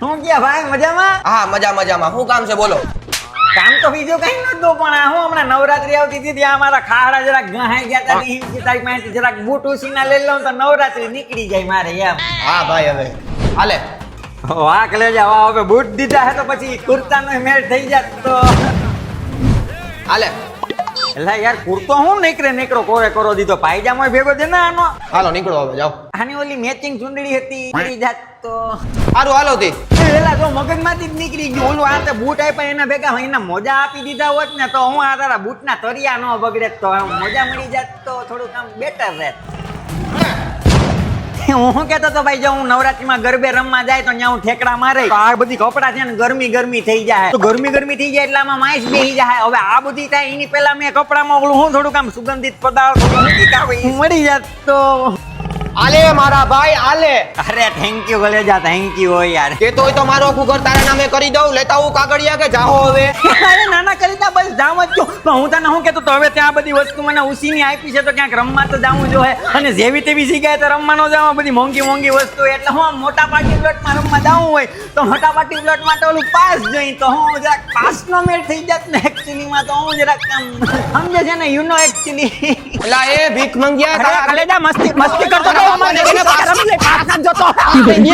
શું કે ભાઈ? મજામાં? હા મજા મજામાં. શું કામ છે? બોલો. કામ તો બીજું કઈ નતું પણ આ હું હમણાં નવરાત્રી આવતી હતી ત્યાં અમારા ખાડા જરાક ગહાઈ ગયા હતા ને ઈ તારી પાસેથી જરાક બૂટ ઉસીના લઈ લઉં તો નવરાત્રી નીકળી જાય મારે એમ. હા ભાઈ હવે. હાલે. વાહ કલે જાવ હવે બૂટ દીધા હે તો પછી કુર્તાનો મેળ થઈ જાત તો. હાલે. એટલે યાર કુર્તો હું નીકળે નીકળો કોરે કરો દીધો. પાયજામો ભેગો દે ને આનો હાલો નીકળો હવે જાઓ. આની ઓલી મેચિંગ ચુંદડી હતી જાત. તો સારું હાલો તે. પેલા તો મગજમાંથી જ નીકળી ગયું. ઓલું આ તે બૂટ આપ્યા એના ભેગા એના મોજા આપી દીધા હોત ને તો હું આ તારા બૂટના તરિયા ન બગડે તો મોજા મળી જાત તો થોડુંક આમ બેટર રહેત હું શું કહેતો તો ભાઈ જો હું નવરાત્રીમાં ગરબે રમવા જાય તો ત્યાં હું ઠેકડા મારે. તો આ બધી કપડા છે ને ગરમી ગરમી થઈ જાય. તો ગરમી ગરમી થઈ જાય એટલે આમાં માઈસ બેસી જાય. હવે આ બધી થાય એની પહેલા મેં કપડામાં ઓલું હું થોડુંક આમ સુગંધિત પદાર્થ મળી જાત તો. હાલે મારા ભાઈ આલે. અરે થેન્ક યુ ગલેજા થેન્ક યુ યાર. કે તો તો મારો આખું તારા નામે કરી દઉં. લેતા હું કાગળિયા કે જાહો હવે? અરે નાના કરીતા બસ જામ જ જો પણ હું તને શું કેતો તો હવે ત્યાં બધી વસ્તુ મને ઉસીની આપી છે તો ક્યાંક રમવા તો જાવું જોઈએ અને જેવી તેવી જગ્યાએ તો રમવાનો જાવ બધી મોંઘી મોંઘી વસ્તુ. એટલે હું મોટા પાર્ટી પ્લોટમાં રમવા જાવું હોય તો મોટા પાર્ટી પ્લોટમાં તો ઓલું પાસ જોઈ તો હું જરાક પાસનો મેળ થઈ જાત ને એકચ્યુઅલીમાં તો હું જરાક સમજે છે ને યુ નો એકચ્યુઅલી એલા એ ભીખ મંગ્યા કલેજા મસ્તી મસ્તી કરતો તો તારા